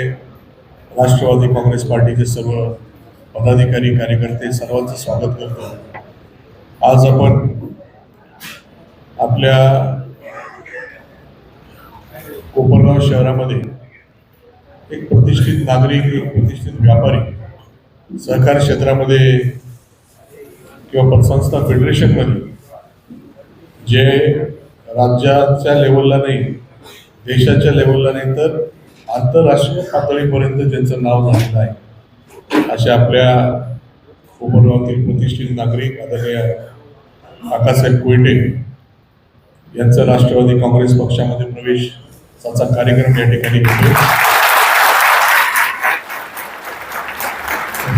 राष्ट्रवादी काँग्रेस पार्टीचे सर्व पदाधिकारी कार्यकर्ते सर्वांचं स्वागत करतो. आज आपण आपल्या कोपरगाव शहरामध्ये एक प्रतिष्ठित नागरिक एक प्रतिष्ठित व्यापारी सहकार क्षेत्रामध्ये किंवा पतसंस्था फेडरेशनमध्ये जे राज्याच्या लेवलला नाही देशाच्या लेवलला नाही तर आंतरराष्ट्रीय पातळीपर्यंत ज्यांचं नाव झालेलं आहे अशा आपल्या कोपरगावातील प्रतिष्ठित नागरिक आदरणीय काकासाहेब कोयटे यांचा राष्ट्रवादी काँग्रेस पक्षामध्ये प्रवेश त्याचा कार्यक्रम या ठिकाणी घेतो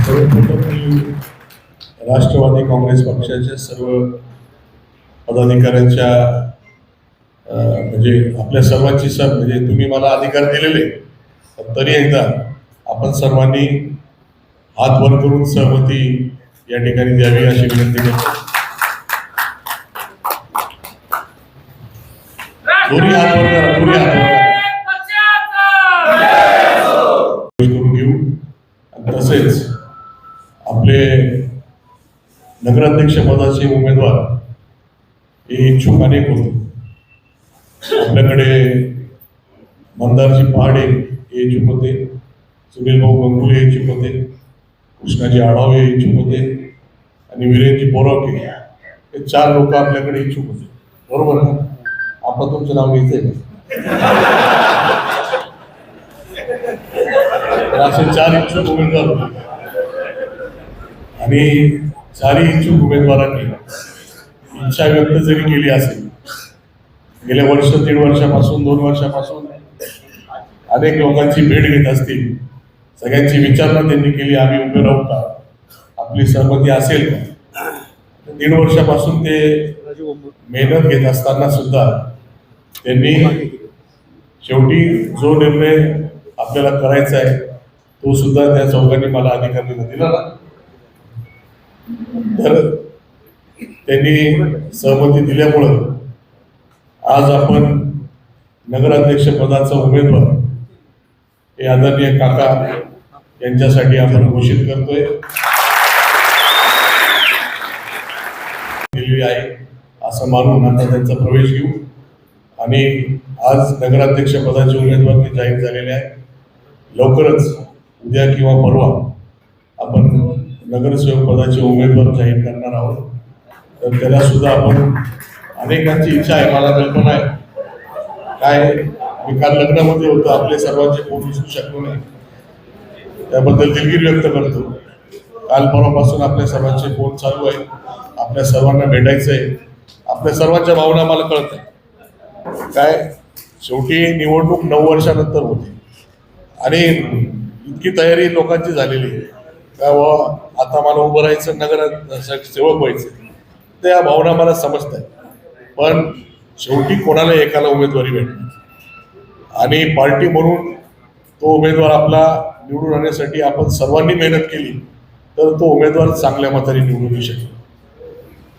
सर्वप्रथम मी राष्ट्रवादी काँग्रेस पक्षाच्या सर्व पदाधिकाऱ्यांच्या म्हणजे आपल्या सर्वांची सर म्हणजे तुम्ही मला अधिकार दिलेले. तरी एकदा आपण सर्वांनी हात वर करून सहमती या ठिकाणी द्यावी अशी विनंती करतो. दोन्ही हात वर करा दोन्ही हात करून घेऊ. आणि तसेच आपले नगराध्यक्ष पदाचे उमेदवार हे इच्छुक अनेक होते. आपल्याकडे मंदारजी पहाडे हे इच्छुक होते सुनील भाऊ गंगुले हे होते कृष्णाजी आढाव हे इच्छुक होते आणि विरेनजी बोरावके हे चार लोक आपल्याकडे इच्छुक होते. बरोबर ना? आपण तुमचं नाव घ्यायचंय असे चार इच्छुक उमेदवार होते. आणि चारही इच्छुक उमेदवारांनी इच्छा व्यक्त जरी केली असेल गेल्या वर्ष दीड वर्षापासून दोन वर्षापासून अनेक लोकांची भेट घेत असतील. सगळ्यांची विचारणा त्यांनी केली आम्ही उभे राहू का? आपली सहमती असेल का? दीड वर्षापासून ते मेहनत घेत असताना सुद्धा त्यांनी शेवटी जो निर्णय आपल्याला करायचा आहे तो सुद्धा त्या चौघांनी मला अधिकाऱ्यांना दिला ना. तर त्यांनी सहमती दिल्यामुळं आज आपण नगराध्यक्षपदाचा उमेदवार हे आदरणीय काका यांच्यासाठी आपण घोषित करतोय. केलेली आहे असं मानून आता त्यांचा प्रवेश घेऊ. आणि आज नगराध्यक्ष पदाचे उमेदवार ते जाहीर झालेले आहे लवकरच उद्या किंवा परवा आपण नगरसेवक पदाचे उमेदवार जाहीर करणार आहोत. तर त्याला सुद्धा आपण अनेकांची इच्छा आहे मला कल्पना आहे. काय मी काल लग्नामध्ये होतो आपले सर्वांचे पोट उचलू शकलो नाही. त्याबद्दल दिलगिरी व्यक्त करतो. काल परवापासून आपल्या सर्वांचे फोन चालू आहे आपल्या सर्वांना भेटायचं आहे आपल्या सर्वांच्या भावना मला कळत आहे काय? शेवटी निवडणूक नऊ वर्षानंतर होते. आणि इतकी तयारी लोकांची झालेली आहे. का बुवा आता मला उभं राहायचं नगर सेवक व्हायचं त्या भावना मला समजत आहे पण शेवटी कोणाला एकाला उमेदवारी भेटणार? आणि पार्टी म्हणून तो उमेदवार आपला निवडून आणण्यासाठी आपण सर्वांनी मेहनत केली तर तो उमेदवार चांगल्या मताने निवडून येऊ शकेल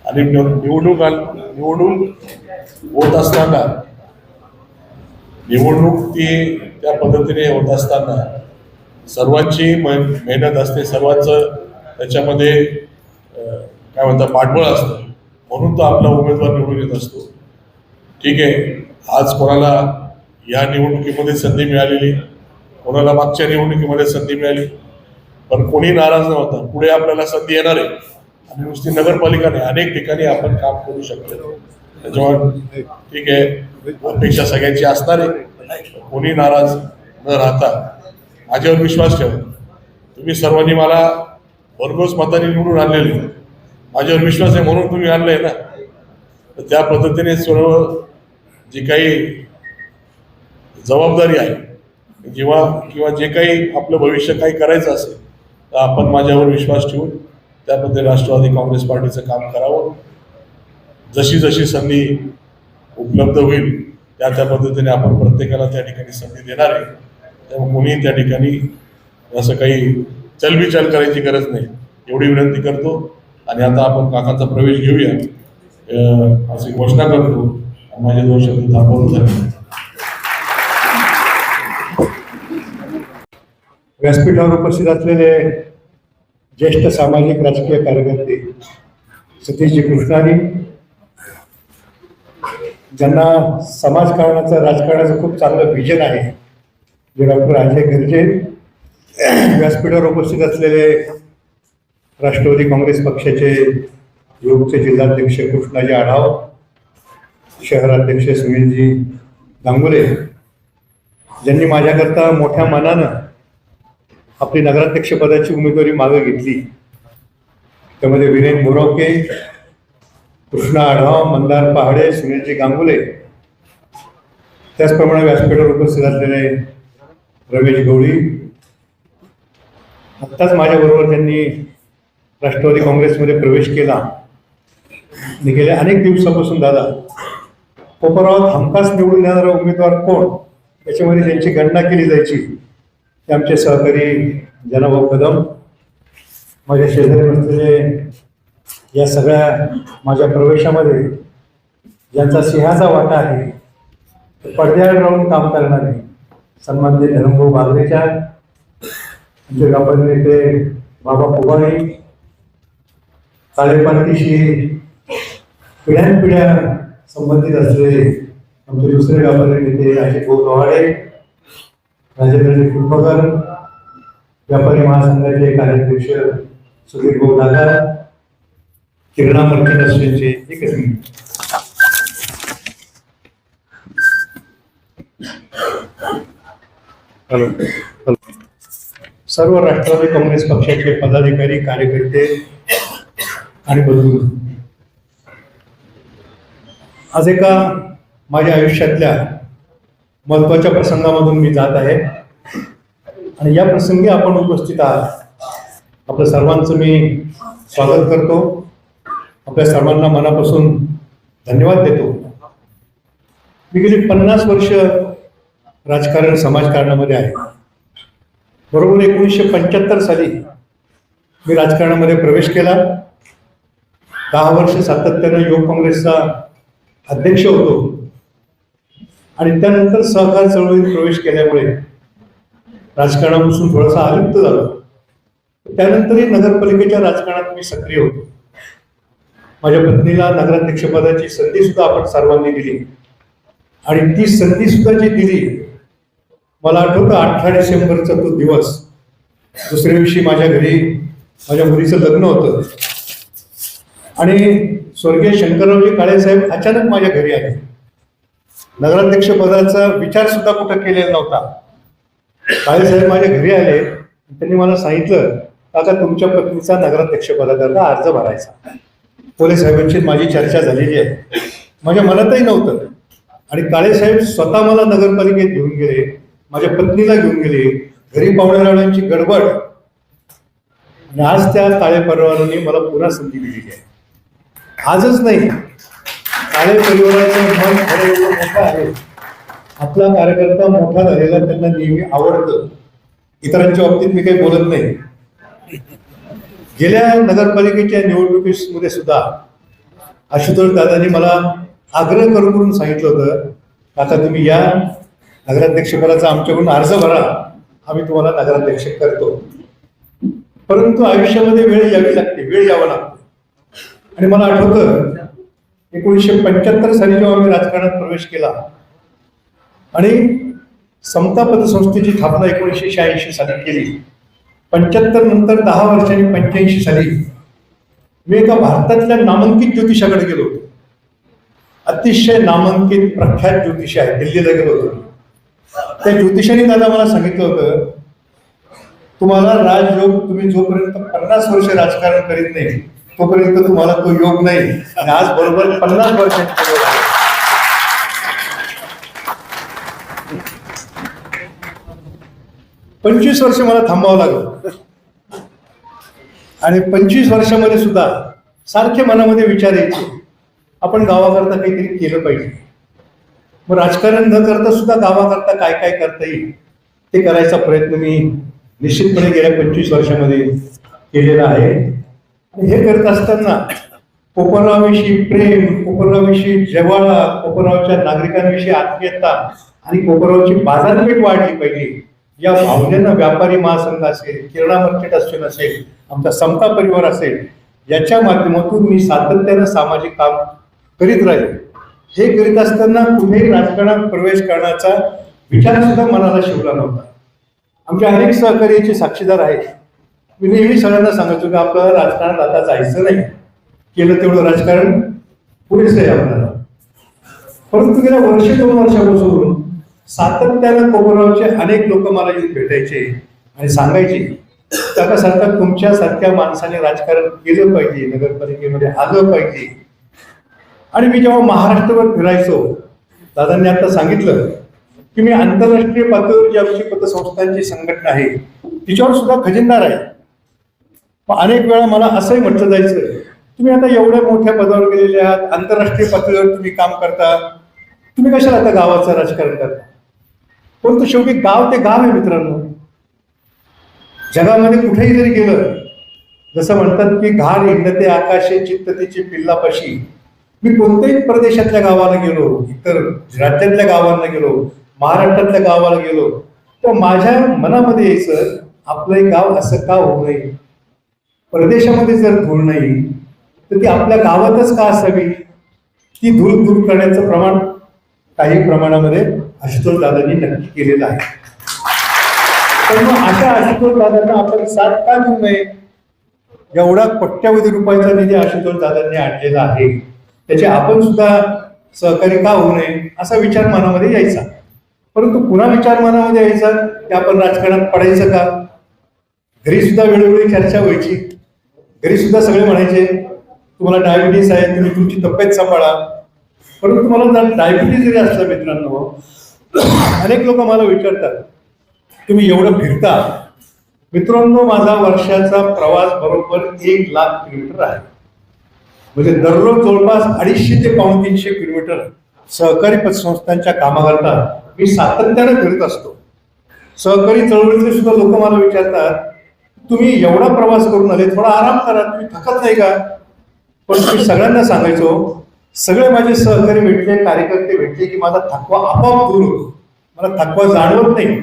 आणि निव- निवडणूक आल- निवडणूक होत असताना निवडणूक ती त्या पद्धतीने होत असताना सर्वांची मेहनत असते सर्वांचं त्याच्यामध्ये काय म्हणतात पाठबळ असतं. म्हणून तो आपला उमेदवार निवडून येत असतो. ठीक आहे आज कोणाला या निवडणुकीमध्ये संधी मिळालेली. कोणाला मागच्या निवडणुकीमध्ये संधी मिळाली? पण कोणी नाराज नव्हता. पुढे आपल्याला संधी येणार आहे. आणि नुसती नगरपालिकाने अनेक ठिकाणी आपण काम करू शकतो. त्याच्यामुळे ठीक आहे. अपेक्षा सगळ्यांची असणार आहे. कोणी नाराज न राहता माझ्यावर विश्वास ठेवा. तुम्ही सर्वांनी मला भरघोस मताने निवडून आणलेले. माझ्यावर विश्वास आहे म्हणून तुम्ही आणलंय ना. तर त्या पद्धतीने सर्व जी काही जबाबदारी आहे. जेव्हा किंवा जे काही आपलं भविष्य काही करायचं असेल तर आपण माझ्यावर विश्वास ठेवून त्यामध्ये राष्ट्रवादी काँग्रेस पार्टीचं काम करावं. जशी जशी संधी उपलब्ध होईल त्या त्या पद्धतीने आपण प्रत्येकाला त्या ठिकाणी संधी देणार आहे. त्यामुळे कोणीही त्या ठिकाणी असं काही चलबिचल करायची गरज नाही. एवढी विनंती करतो. आणि आता आपण काकांचा प्रवेश घेऊया. अशी घोषणा करतो. माझे दोन शब्द थांबवतो धन्यवाद व्यासपीठावर उपस्थित असलेले ज्येष्ठ सामाजिक राजकीय कार्यकर्ते सतीशजी कृष्णारी ज्यांना समाजकारणाचं राजकारणाचं खूप चांगलं विजन आहे जे डॉक्टर अजय गर्जे व्यासपीठावर उपस्थित असलेले राष्ट्रवादी काँग्रेस पक्षाचे युगचे जिल्हाध्यक्ष कृष्णाजी आढाव शहराध्यक्ष सुनीलजी गांगुले ज्यांनी माझ्याकरता मोठ्या मनानं आपली नगराध्यक्षपदाची उमेदवारी मागे घेतली. त्यामध्ये विनय बोरावके कृष्णा आढाव मंदार पहाडे सुनीलजी गांगुले. त्याचप्रमाणे व्यासपीठावर उपस्थित असलेले रमेश गवळी. आत्ताच माझ्याबरोबर त्यांनी राष्ट्रवादी काँग्रेसमध्ये प्रवेश केला. आणि गेल्या अनेक दिवसापासून दादा कोपरावात हमखास निवडून येणारा उमेदवार कोण? याच्यामध्ये त्यांची गणना केली जायची. ते आमचे सहकारी जनाभाऊ कदम माझ्या शेजारी बसलेले या सगळ्या माझ्या प्रवेशामध्ये ज्यांचा सिंहाचा वाटा आहे ते पडद्यावर राहून काम करणारे सन्माननीय धरमभाऊ बागरेच्या आमचे व्यापारी नेते बाबा पोवाळे कार्यपालकीशी पिढ्यानपिढ्या संबंधित असलेले आमचे दुसरे व्यापारी नेते अजित भाऊ गव्हाडे राजेंद्रजी फुटबगर व्यापारी महासंघाचे कार्याध्यक्ष सुधीर भाऊ दादा किरणा मर्चंट एकच मिनिट. हॅलो. हॅलो. सर्व राष्ट्रवादी काँग्रेस पक्षाचे पदाधिकारी कार्यकर्ते आणि बंधू. आज एका माझ्या आयुष्यातल्या महत्त्वाच्या प्रसंगामधून मी जात आहे. आणि या प्रसंगी आपण उपस्थित आहात. आपल्या सर्वांचं मी स्वागत करतो. आपल्या सर्वांना मनापासून धन्यवाद देतो. मी गेली पन्नास वर्ष राजकारण समाजकारणामध्ये आहे. बरोबर एकोणीसशे पंच्याहत्तर साली मी राजकारणामध्ये प्रवेश केला. दहा वर्ष सातत्यानं युवक काँग्रेसचा अध्यक्ष होतो. आणि त्यानंतर सहकार चळवळीत प्रवेश केल्यामुळे राजकारणापासून थोडासा अलिप्त झालो. त्यानंतरही नगरपालिकेच्या राजकारणात मी सक्रिय होतो. माझ्या पत्नीला नगराध्यक्षपदाची संधी सुद्धा आपण सर्वांनी दिली. आणि ती संधी सुद्धा जी दिली मला आठवतं अठरा डिसेंबरचा तो दिवस. दुसऱ्या दिवशी माझ्या घरी माझ्या मुलीचं लग्न होतं. आणि स्वर्गीय शंकररावजी काळे साहेब अचानक माझ्या घरी आले. नगराध्यक्ष पदाचा विचार सुद्धा कुठं केलेला नव्हता. काळे साहेब माझ्या घरी आले त्यांनी मला सांगितलं काका तुमच्या पत्नीचा नगराध्यक्ष पदाकरता अर्ज भरायचा. पोलीस साहेबांची माझी चर्चा झालेली आहे. माझ्या मनातही नव्हतं. आणि काळे साहेब स्वतः मला नगरपालिकेत घेऊन गेले माझ्या पत्नीला घेऊन गेले घरी पाहुण्याची गडबड. आणि आज त्या काळे परिवाराने मला पुन्हा संधी दिलेली आहे. आजच नाही काळे परिवाराचं मन खरं एवढं मोठं आहे. आपला कार्यकर्ता मोठा झालेला त्यांना नेहमी आवडतं. इतरांच्या बाबतीत मी काही बोलत नाही. गेल्या नगरपालिकेच्या निवडणुकीमध्ये सुद्धा आशुतोष दादांनी मला आग्रह करून करून सांगितलं होतं आता तुम्ही या. नगराध्यक्षपदाचा आमच्याकडून अर्ज भरा. आम्ही तुम्हाला नगराध्यक्ष करतो. परंतु आयुष्यामध्ये वेळ यावी लागते वेळ यावा लागतो. आणि मला आठवतं एकोणीसशे पंच्याहत्तर साली जेव्हा आम्ही राजकारणात प्रवेश केला आणि समता पतसंस्थेची स्थापना एकोणीसशे शहाऐंशी साली केली पंच्याहत्तर नंतर दहा वर्षांनी पंच्याऐंशी साली मी एका भारतातल्या नामांकित ज्योतिषाकडे गेलो होतो. अतिशय नामांकित प्रख्यात ज्योतिषी आहे दिल्लीला गेलो होतो. त्या ज्योतिषाने दादा मला सांगितलं होतं तुम्हाला राजयोग तुम्ही जोपर्यंत पन्नास वर्ष राजकारण करीत नाही तोपर्यंत तुम्हाला तो योग नाही. आणि आज बरोबर पन्नास वर्षांचा योग आहे पंचवीस वर्ष मला थांबावं लागलं. आणि पंचवीस वर्षामध्ये सुद्धा सारखे मनामध्ये विचार यायचे आपण गावाकरता काहीतरी केलं पाहिजे. मग राजकारण न करता सुद्धा गावाकरता काय काय करता येईल ते करायचा प्रयत्न मी निश्चितपणे गेल्या पंचवीस वर्षामध्ये केलेला आहे. हे करत असताना कोपरगावविषयी प्रेम कोपरगावविषयी जवळा कोपरगावच्या नागरिकांविषयी आत्मीयता आणि कोपरगावची बाजारपेठ वाढली पाहिजे. या भावनेनं व्यापारी महासंघ असेल किरणा मार्केट असोसिएशन असेल आमचा समता परिवार असेल याच्या माध्यमातून मी सातत्यानं सामाजिक काम करीत राहील. हे करीत असताना कुठेही राजकारणात प्रवेश करण्याचा विचार सुद्धा मनाला शिवला नव्हता. आमच्या अनेक सहकार्याचे साक्षीदार आहेत. मी नेहमी सगळ्यांना सांगायचो की आपल्याला राजकारणात आता जायचं नाही. केलं तेवढं राजकारण पुरेसं आहे आपल्याला. परंतु गेल्या वर्ष दोन वर्षापासून सातत्यानं कोपरगावचे अनेक लोक मला येऊन भेटायचे आणि सांगायचे काका सांगतात तुमच्यासारख्या माणसाने राजकारण केलं पाहिजे नगरपालिकेमध्ये आलं पाहिजे. आणि मी जेव्हा महाराष्ट्रभर फिरायचो दादांनी आता सांगितलं की मी आंतरराष्ट्रीय पातळीवर जी आमची पतसंस्थांची संघटना आहे. तिच्यावर सुद्धा खजिनदार आहे. अनेक वेळा मला असंही म्हटलं जायचं तुम्ही आता एवढ्या मोठ्या पदावर गेलेले आहात आंतरराष्ट्रीय पातळीवर तुम्ही काम करता तुम्ही कशाला आता गावाचं राजकारण करता? परंतु शेवटी गाव ते गाव आहे मित्रांनो. जगामध्ये कुठेही जरी गेलं जसं म्हणतात की घाण हिंडते आकाशे चित्त तिची पिल्लापाशी. मी कोणत्याही प्रदेशातल्या गावाला गेलो इतर राज्यातल्या गावांना गेलो महाराष्ट्रातल्या गावाला गेलो तर माझ्या मनामध्ये यायचं आपलं हे गाव असं का होऊ नये? प्रदेशामध्ये जर धूळ नाही तर ती आपल्या गावातच का असावी? ती धूळ दूर करण्याचं प्रमाण काही प्रमाणामध्ये आशुतोष दादांनी नक्की केलेलं आहे. तर मग अशा आशुतोष दादांना आपण साथ का देऊ नये? एवढा कोट्यावधी रुपयाचा निधी आशुतोष दादांनी आणलेला आहे. त्याचे आपण सुद्धा सहकारी का होऊ नये असा विचार मनामध्ये यायचा. परंतु पुन्हा विचार मनामध्ये यायचा की आपण राजकारणात पडायचं का? घरी सुद्धा वेळोवेळी चर्चा व्हायची. घरी सुद्धा सगळे म्हणायचे तुम्हाला डायबिटीस आहे तुम्ही तुमची तब्येत सांभाळा. परंतु तुम्हाला डायबिटीस जरी असलं मित्रांनो अनेक लोक मला विचारतात तुम्ही एवढं फिरता? मित्रांनो माझा वर्षाचा प्रवास बरोबर एक लाख किलोमीटर आहे. म्हणजे दररोज जवळपास अडीचशे ते पाऊण तीनशे किलोमीटर सहकारी पतसंस्थांच्या कामाकरता मी सातत्यानं फिरत असतो. सहकारी चळवळीतले सुद्धा लोक मला विचारतात तुम्ही एवढा प्रवास करून आले थोडा आराम करा तुम्ही थकत नाही का? पण मी सगळ्यांना सांगायचो सगळे माझे सहकारी भेटले कार्यकर्ते भेटले की माझा थकवा आपोआप दूर होतो. मला थकवा जाणवत नाही.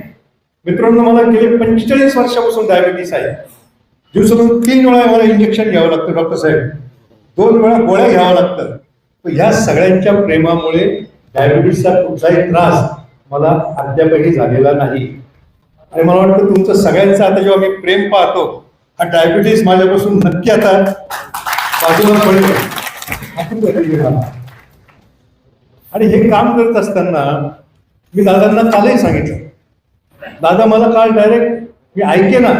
मित्रांनो मला गेले पंचेचाळीस वर्षापासून डायबिटीस आहे. दिवसातून तीन वेळा मला इंजेक्शन घ्यावं लागतं डॉक्टर साहेब. दोन वेळा गोळ्या घ्यावं लागतं तर ह्या सगळ्यांच्या प्रेमामुळे डायबिटीसचा कुठलाही त्रास मला अद्यापही झालेला नाही. आणि मला वाटतं तुमचं सगळ्यांचं आता जेव्हा मी प्रेम पाहतो हा डायबिटीस माझ्यापासून नक्की आता बाजूला पडेल. आणि हे काम करत असताना मी दादांना कालही सांगितलं. दादा मला काल डायरेक्ट मी ऐके ना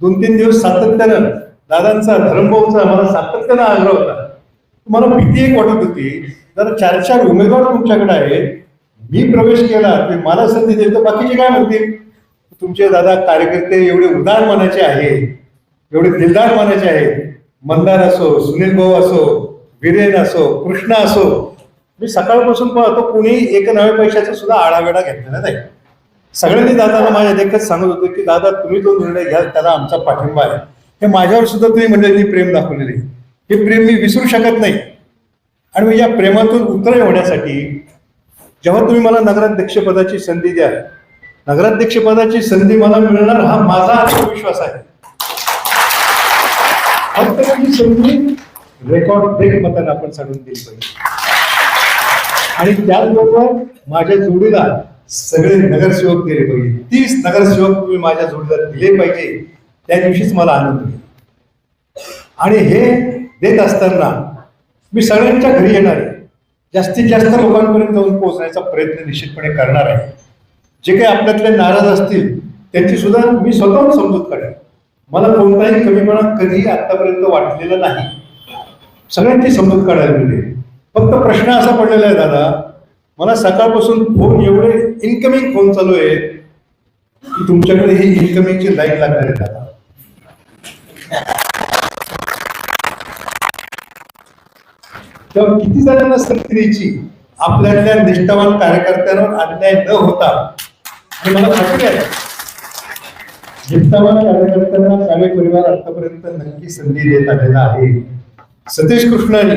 दोन तीन दिवस सातत्यानं दादांचा धर्मभाऊचा मला सातत्यानं आग्रह होता. मला भीती एक वाटत होती जर चार चार उमेदवार तुमच्याकडे आहेत मी प्रवेश केला ते मला संधी देतो बाकीचे काय म्हणतील? तुमचे दादा कार्यकर्ते एवढे उदार मानाचे आहेत एवढे दिलदार मानाचे आहेत. मंदार असो सुनील भाऊ असो वीरेन असो कृष्णा असो मी सकाळपासून पाहतो कुणी एक नव्या पैशाचा सुद्धा आढावेडा घेतलेला नाही. सगळ्यांनी दादाला माझ्या देखत सांगत होतो की दादा तुम्ही जो निर्णय घ्याल त्याला आमचा पाठिंबा आहे. हे माझ्यावर सुद्धा तुम्ही म्हणजे मंडळींनी प्रेम दाखवलेले हे प्रेम मी विसरू शकत नाही. आणि मी या प्रेमातून उतरय होण्यासाठी जेव्हा तुम्ही मला नगराध्यक्षपदाची संधी द्याल नगराध्यक्षपदाची संधी मला मिळणार हा माझा आत्मविश्वास आहे. फक्त ही संधी रेकॉर्ड ब्रेक मताने आपण सांगून दिली पाहिजे. आणि त्याचबरोबर माझ्या जोडीला सगळे नगरसेवक दिले पाहिजे. तीस नगरसेवक तुम्ही माझ्या जोडीला दिले पाहिजे. त्या दिवशीच मला आनंद होईल. आणि हे देत असताना मी सगळ्यांच्या घरी येणार आहे. जास्तीत जास्त लोकांपर्यंत जाऊन पोहोचण्याचा प्रयत्न निश्चितपणे करणार आहे. जे काही आपल्यातले नाराज असतील त्यांची सुद्धा मी स्वतःहून समजूत काढेन. मला कोणताही कमीपणा कधीही आतापर्यंत वाटलेला नाही. सगळ्यांची समजूत काढायला मिळते फक्त प्रश्न असा पडलेला आहे दादा मला सकाळपासून फोन एवढे इन्कमिंग फोन चालू आहे की तुमच्याकडे ही इन्कमिंगची लाईन लागणार आहे दादा. तेव्हा किती जणांना संधी आपल्यातल्या निष्ठावान कार्यकर्त्यांवर अन्याय न होता आणि मला खात्री आहे. जिप्तावान कार्यकर्त्यांना काळे परिवार आतापर्यंत नक्की संधी देत आलेला आहे. सतीश कृष्णाने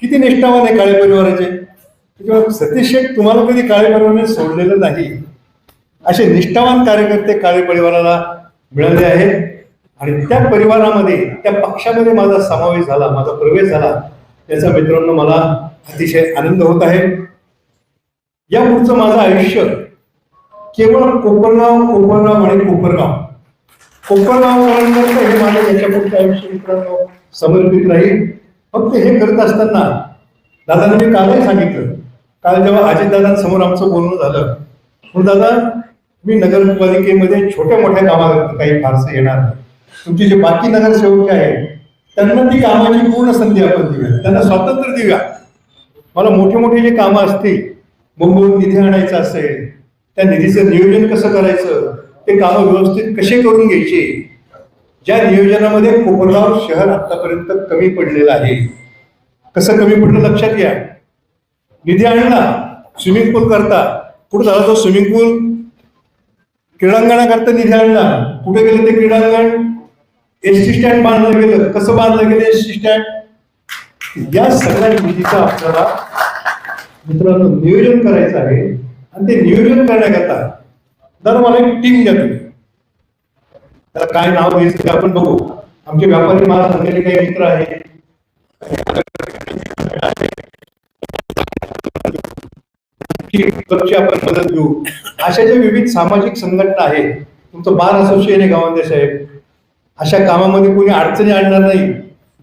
किती निष्ठावान आहे काळे परिवाराचे? त्याच्यामुळे सतीश शेठ तुम्हाला कधी काळे परिवाराने सोडलेलं नाही. असे निष्ठावान कार्यकर्ते काळे परिवाराला मिळाले आहेत. आणि त्या परिवारामध्ये त्या पक्षामध्ये माझा समावेश झाला माझा प्रवेश झाला. याचा मित्रांनो मला अतिशय आनंद होत आहे. या पुढचं माझं आयुष्य केवळ कोपरगाव कोपरगाव आणि कोपरगाव. कोपरगावपर्यंत हे माझं याच्या पुढचं आयुष्य मित्रांनो समर्पित राहील. फक्त हे करत असताना दादांना मी कालही सांगितलं. काल जेव्हा अजितदादांसमोर आमचं बोलणं झालं म्हणून दादा मी नगरपालिकेमध्ये छोट्या मोठ्या कामाला काही फारसं येणार नाही. तुमचे जे बाकी नगरसेवक आहेत त्यांना ती कामाची पूर्ण संधी आपण देऊया. त्यांना स्वातंत्र्य देऊया. मला मोठे मोठे जे कामं असतील मुंबईहून निधी आणायचा असेल त्या निधीचं नियोजन कसं करायचं? ते कामं व्यवस्थित कसे करून घ्यायचे? ज्या नियोजनामध्ये कोपरगाव शहर आतापर्यंत कमी पडलेलं आहे कसं कमी पडलं लक्षात घ्या. निधी आणला स्विमिंग पूल करता. कुठं झाला तो स्विमिंग पूल क्रीडांगणाकरता निधी आणला. कुठे गेलं ते क्रीडांगण? एस टी स्टँड बांधलं गेलं. कसं बांधलं गेलं एस टी स्टँड? या सगळ्या निधीचा आपल्याला मित्रांनो नियोजन करायचं आहे. आणि ते नियोजन करण्याकरता जर मला एक टीम द्या तुम्ही. त्याला काय नाव द्यायचं ते आपण बघू. आमचे व्यापारी मला सांगलेले काही मित्र आहेत. कशी आपण मदत घेऊ. अशा ज्या विविध सामाजिक संघटना आहेत. तुमचं बार असोसिएशन आहे गावांदे साहेब. अशा कामामध्ये कोणी अडचणी आणणार नाही.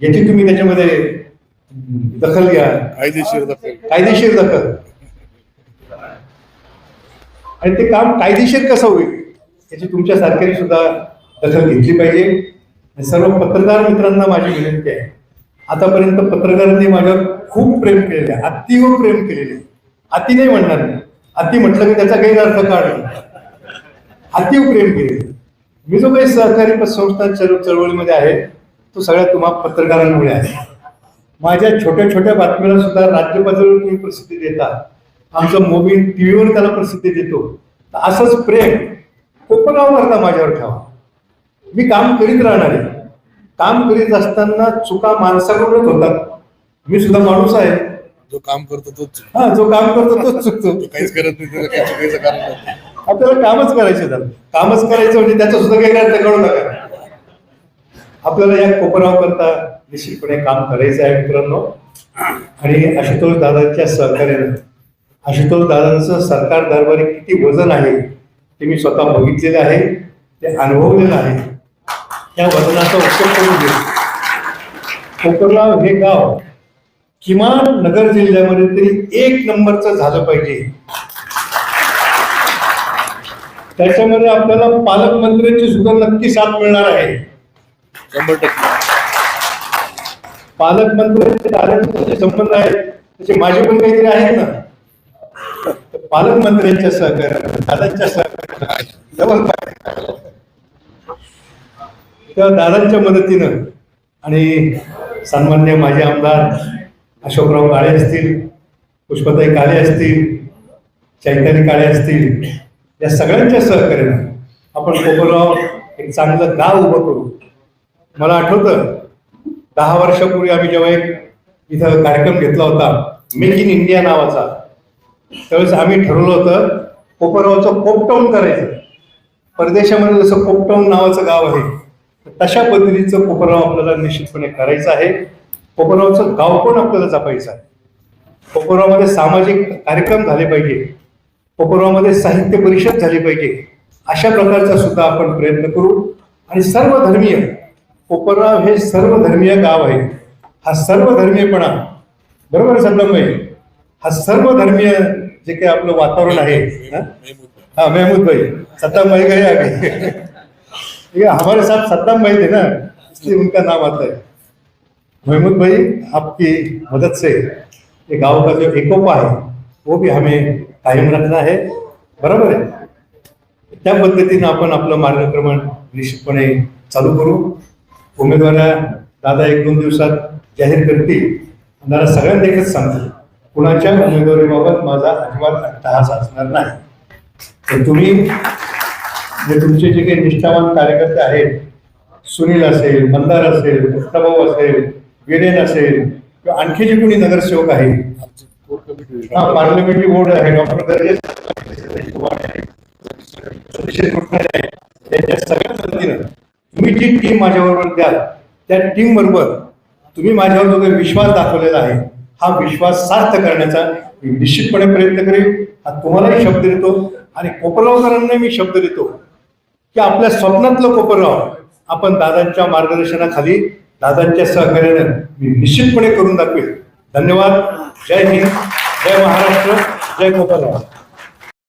याची तुम्ही त्याच्यामध्ये दखल घ्या. कायदेशीर दखल. कायदेशीर दखल. आणि ते काम कायदेशीर कसं होईल याची तुमच्या सारख्याने सुद्धा दखल घेतली पाहिजे. सर्व पत्रकार मित्रांना माझी विनंती आहे आतापर्यंत पत्रकारांनी माझ्यावर खूप प्रेम केलेले आहे अतिव प्रेम केलेले आहे. अति नाही म्हणणार मी. अति म्हटलं की त्याचा गैरअर्थ काढला अतिव प्रेम केलेले मी जो काही सहकारी संस्था चळव- चळवळीमध्ये आहे तो सगळ्या तुम्हा पत्रकारांमुळे आहे. माझ्या छोट्या छोट्या बातमीला सुद्धा राज्य पातळीवर तुम्ही प्रसिद्धी देता. आमचं मोबाईल टीव्हीवर त्याला प्रसिद्धी देतो. असंच प्रेम कोपरावरता माझ्यावर ठेवा. मी काम करीत राहणार आहे. काम करीत असताना चुका माणसाकडूनच होतात. मी सुद्धा माणूस आहे. जो काम करतो तोच हा जो काम करतो तोच चुकतो. तो काहीच करत नाही काही कारण आपल्याला कामच करायचे त्याला. कामच करायचं म्हणजे त्याचा सुद्धा काही अर्थ कळू नका. आपल्याला या कोपराव करता निश्चितपणे काम करायचं आहे मित्रांनो. आणि आशुतोष दादांच्या सहकार्यानं आशुतोष दादांचं सरकार दरबारी किती वजन आहे ते मी स्वतः बघितलेलं आहे ते अनुभवलेलं आहे. त्या वजनाचा उपयोग करून घेऊ कोपरगाव हे गाव किमान नगर जिल्ह्यामध्ये तरी एक नंबरचं झालं पाहिजे. त्याच्यामध्ये आपल्याला पालकमंत्र्यांची सुद्धा नक्की साथ मिळणार आहे. शंभर टक्के. पालकमंत्र्यांचे संबंध आहेत त्याचे माझे पण काहीतरी आहेत ना. पालकमंत्र्यांच्या सहकार्याने दादांच्या सहकार्याने जवळ त्या दादांच्या मदतीनं आणि सन्मान्य माझे आमदार अशोकराव काळे असतील पुष्पताई काळे असतील चैतन्य काळे असतील या सगळ्यांच्या सहकार्यानं आपण कोपरगाव एक चांगलं गाव उभं करू. मला आठवतं दहा वर्षापूर्वी आम्ही जेव्हा एक इथं कार्यक्रम घेतला होता मेक इन इंडिया नावाचा त्यावेळेस आम्ही ठरवलं होतं कोपरगावचं कोपटाऊन करायचं. परदेशामध्ये जसं कोपटाऊन नावाचं गाव आहे तशा पद्धतीचं कोपरगाव आपल्याला निश्चितपणे करायचं आहे. कोपरगावचं गाव पण आपल्याला जपायचं आहे. कोपरगावमध्ये सामाजिक कार्यक्रम झाले पाहिजे. कोपरगावमध्ये साहित्य परिषद झाली पाहिजे. अशा प्रकारचा सुद्धा आपण प्रयत्न करू. आणि सर्व धर्मीय कोपरगाव हे सर्व धर्मीय गाव आहे. हा सर्व धर्मीयपणा बरोबर आहे हा सर्व धर्मीय जे काही आपलं वातावरण आहे हा? मेहमूद भाई सत्ताम भाई गए आगे हमारे साथ सत्ताम भाई थे ना इसलिए उनका नाम आता है. महमूद भाई आपकी मदद से ये गांव का जो एकोपा है वो भी हमें कायम रखना है बरोबर आहे त्या पद्धतीनं आपण आपलं मार्गक्रमण निश्चितपणे चालू करू. उमेदवारा दादा एक दोन दिवसात जाहीर करतील. मला सगळ्यांना एकच सांगतील कुणाच्या उमेदवारीबाबत माझा अजिबात अट्टहास असणार नाही. तर तुम्ही जे तुमचे जे काही निष्ठावान कार्यकर्ते आहेत सुनील असेल मंदार असेल मुक्ताभाऊ असेल विरेन असेल किंवा आणखी जे कोणी नगरसेवक आहे हा पार्लमेंटरी बोर्ड आहे डॉक्टर त्याच्या सगळ्या कुटुंबाचे त्यांच्या तुम्ही जी टीम माझ्याबरोबर द्याल त्या टीम बरोबर तुम्ही माझ्यावर जो काही विश्वास दाखवलेला आहे हा विश्वास सार्थ करण्याचा मी निश्चितपणे प्रयत्न करेन. हा तुम्हालाही शब्द देतो आणि कोपरगावकरांनाही मी शब्द देतो की आपल्या स्वप्नातलं कोपरगाव आपण दादांच्या मार्गदर्शनाखाली दादांच्या सहकार्यानं मी निश्चितपणे करून दाखवेल धन्यवाद. जय हिंद. जय महाराष्ट्र. जय कोपरगाव.